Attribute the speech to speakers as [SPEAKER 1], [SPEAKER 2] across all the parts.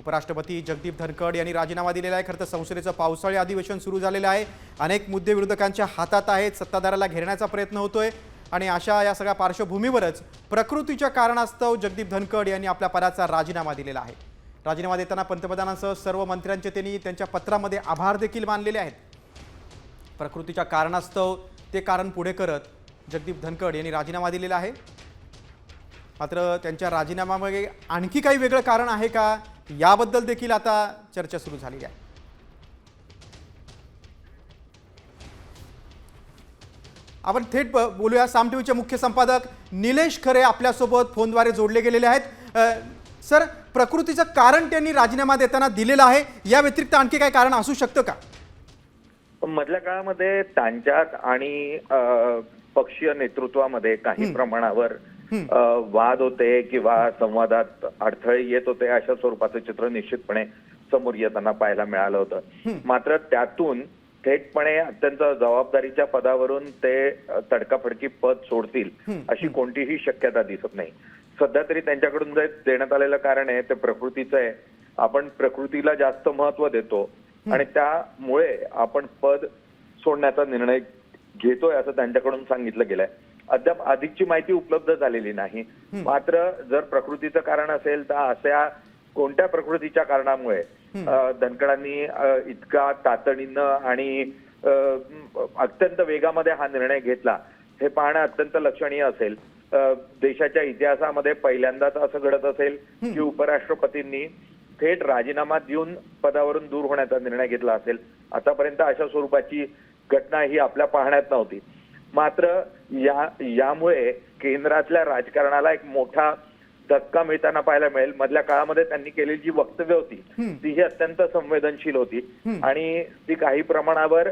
[SPEAKER 1] उपराष्ट्रपती जगदीप धनखड यांनी राजीनामा दिलेला आहे. खरं तर संसदेचं पावसाळी अधिवेशन सुरू झालेलं आहे. अनेक मुद्दे विरोधकांच्या हातात आहेत. सत्ताधाराला घेरण्याचा प्रयत्न होतोय. आणि अशा या सगळ्या पार्श्वभूमीवरच प्रकृतीच्या कारणास्तव जगदीप धनखड यांनी आपल्या पदाचा राजीनामा दिलेला आहे. राजीनामा देताना पंतप्रधानांसह सर्व मंत्र्यांचे त्यांनी त्यांच्या पत्रामध्ये आभार देखील मानलेले आहेत. प्रकृतीच्या कारणास्तव ते कारण पुढे करत जगदीप धनखड यांनी राजीनामा दिलेला आहे. मात्र त्यांच्या राजीनाम्यामागे आणखी काही वेगळं कारण आहे का? याबद्दल देखील आता चर्चा सुरू झालेली आहे. आपण थेट बोलूया. साम टीव्हीचे मुख्य संपादक निलेश खरे आपल्यासोबत फोनद्वारे जोडले गेलेले आहेत. सर प्रकृतीचं कारण त्यांनी राजीनामा देताना दिलेलं आहे. या व्यतिरिक्त आणखी काही कारण असू शकतं का?
[SPEAKER 2] मधल्या काळामध्ये त्यांच्यात आणि पक्षीय नेतृत्वामध्ये काही प्रमाणावर वाद होते किंवा संवादात अडथळे येत होते अशा स्वरूपाचं चित्र निश्चितपणे समोर येताना पाहायला मिळालं होतं. मात्र त्यातून थेटपणे अत्यंत जबाबदारीच्या पदावरून ते तडकाफडकी पद सोडतील अशी कोणतीही शक्यता दिसत नाही. सध्या तरी त्यांच्याकडून जे देण्यात आलेलं कारण आहे ते प्रकृतीचं आहे. आपण प्रकृतीला जास्त महत्त्व देतो आणि त्यामुळे आपण पद सोडण्याचा निर्णय घेतोय असं त्यांच्याकडून सांगितलं गेलंय. अद्याप अधिकची माहिती उपलब्ध झालेली नाही. मात्र जर प्रकृतीचं कारण असेल तर अशा कोणत्या प्रकृतीच्या कारणामुळे धनकडांनी इतका तातडीनं आणि अत्यंत वेगामध्ये हा निर्णय घेतला हे पाहणं अत्यंत लक्षणीय असेल. देशाच्या इतिहासामध्ये पहिल्यांदाच असं घडत असेल की उपराष्ट्रपतींनी थेट राजीनामा देऊन पदावरून दूर होण्याचा निर्णय घेतला असेल. आतापर्यंत अशा स्वरूपाची घटना ही आपल्या पाहण्यात नव्हती. मात्र या यामुळे केंद्रातल्या राजकारणाला एक मोठा धक्का मिळताना पाहायला मिळेल. मधल्या काळामध्ये त्यांनी केलेली जी वक्तव्य होती ती ही अत्यंत संवेदनशील होती. आणि ती काही प्रमाणावर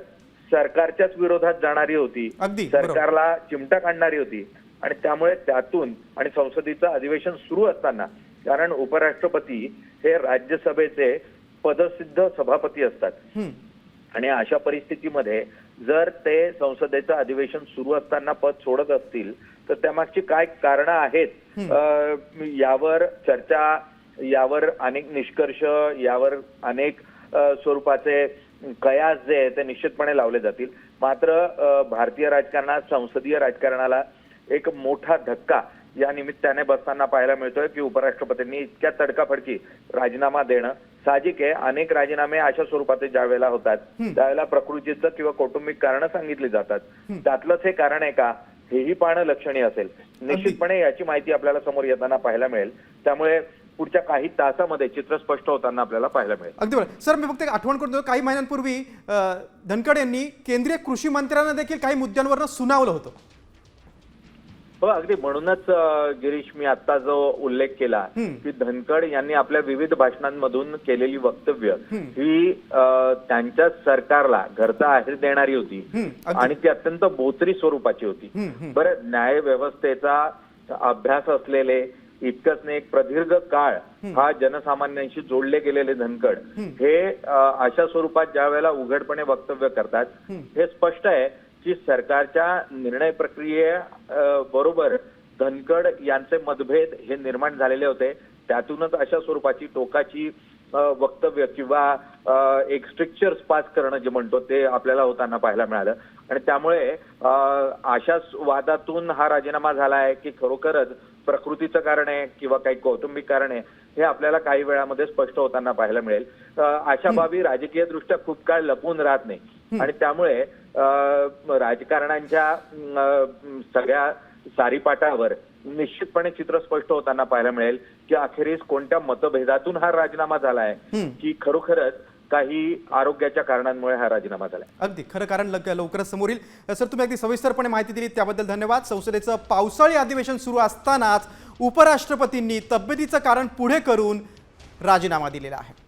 [SPEAKER 2] सरकारच्याच विरोधात जाणारी होती. सरकारला चिमटा काढणारी होती. आणि त्यामुळे त्यातून आणि संसदेचं अधिवेशन सुरू असताना कारण उपराष्ट्रपती हे राज्यसभेचे पदसिद्ध सभापती असतात. आणि अशा परिस्थितीमध्ये जर ते संसदेचं अधिवेशन सुरू असताना पद सोडत असतील तर त्यामागची काय कारणं आहेत? यावर चर्चा यावर अनेक निष्कर्ष यावर अनेक स्वरूपाचे कयास जे आहे ते निश्चितपणे लावले जातील. मात्र भारतीय राजकारणात संसदीय राजकारणाला एक मोठा धक्का या निमित्ताने बसताना पाहायला मिळतोय की उपराष्ट्रपतींनी इतक्या तडकाफडकी राजीनामा देणं साहजिक आहे. अनेक राजीनामे अशा स्वरूपाचे ज्या वेळेला होतात त्यावेळेला प्रकृतीचं किंवा कौटुंबिक कारण सांगितली जातात. त्यातलंच हे कारण आहे का? हेही पाहणं लक्षणीय असेल. निश्चितपणे याची माहिती आपल्याला समोर येताना पाहायला मिळेल. त्यामुळे पुढच्या काही तासामध्ये चित्र स्पष्ट होताना आपल्याला पाहायला मिळेल.
[SPEAKER 1] अगदी बरं सर मी फक्त एक आठवण करतो काही महिन्यांपूर्वी धनखड यांनी केंद्रीय कृषी मंत्र्यांना देखील काही मुद्द्यांवरनं सुनावलं होतं.
[SPEAKER 2] हो अगदी म्हणूनच गिरीश मी आता जो उल्लेख केला. की धनकड यांनी आपल्या विविध भाषणांमधून केलेली वक्तव्य ही त्यांच्या सरकारला घरचा आहेर देणारी होती. आणि ती अत्यंत बोचरी स्वरूपाची होती. बरं न्याय व्यवस्थेचा अभ्यास असलेले इतकंच नाही एक प्रदीर्घ काळ हा जनसामान्यांशी जोडले गेलेले धनकड हे अशा स्वरूपात ज्या वेळेला उघडपणे वक्तव्य करतात हे स्पष्ट आहे. की सरकारच्या निर्णय प्रक्रिये बरोबर धनकड यांचे मतभेद हे निर्माण झालेले होते. त्यातूनच अशा स्वरूपाची टोकाची वक्तव्य किंवा एक स्ट्रिक्चर्स पास करणं जे म्हणतो ते आपल्याला होताना पाहायला मिळालं. आणि त्यामुळे अ, अशाच वादातून हा राजीनामा झाला आहे की खरोखरच प्रकृतीचं कारण आहे किंवा काही कौटुंबिक कारण आहे हे आपल्याला काही वेळामध्ये स्पष्ट होताना पाहायला मिळेल. अशा बाबी राजकीय दृष्ट्या खूप काळ लपून राहत नाही. आणि त्यामुळे राजकारणांच्या सगळ्या सारीपाटावर निश्चितपणे चित्र स्पष्ट होताना पाहायला मिळेल की अखेरीस कोणत्या मतभेदातून हा राजीनामा झाला आहे की खरोखरच काही आरोग्याच्या कारणांमुळे हा राजीनामा झालाय.
[SPEAKER 1] अगदी खरं कारण लवकरच समोर येईल. सर तुम्ही अगदी सविस्तरपणे माहिती दिली त्याबद्दल धन्यवाद. संसदेचं पावसाळी अधिवेशन सुरू असतानाच उपराष्ट्रपतींनी तब्येतीचं कारण पुढे करून राजीनामा दिलेला आहे.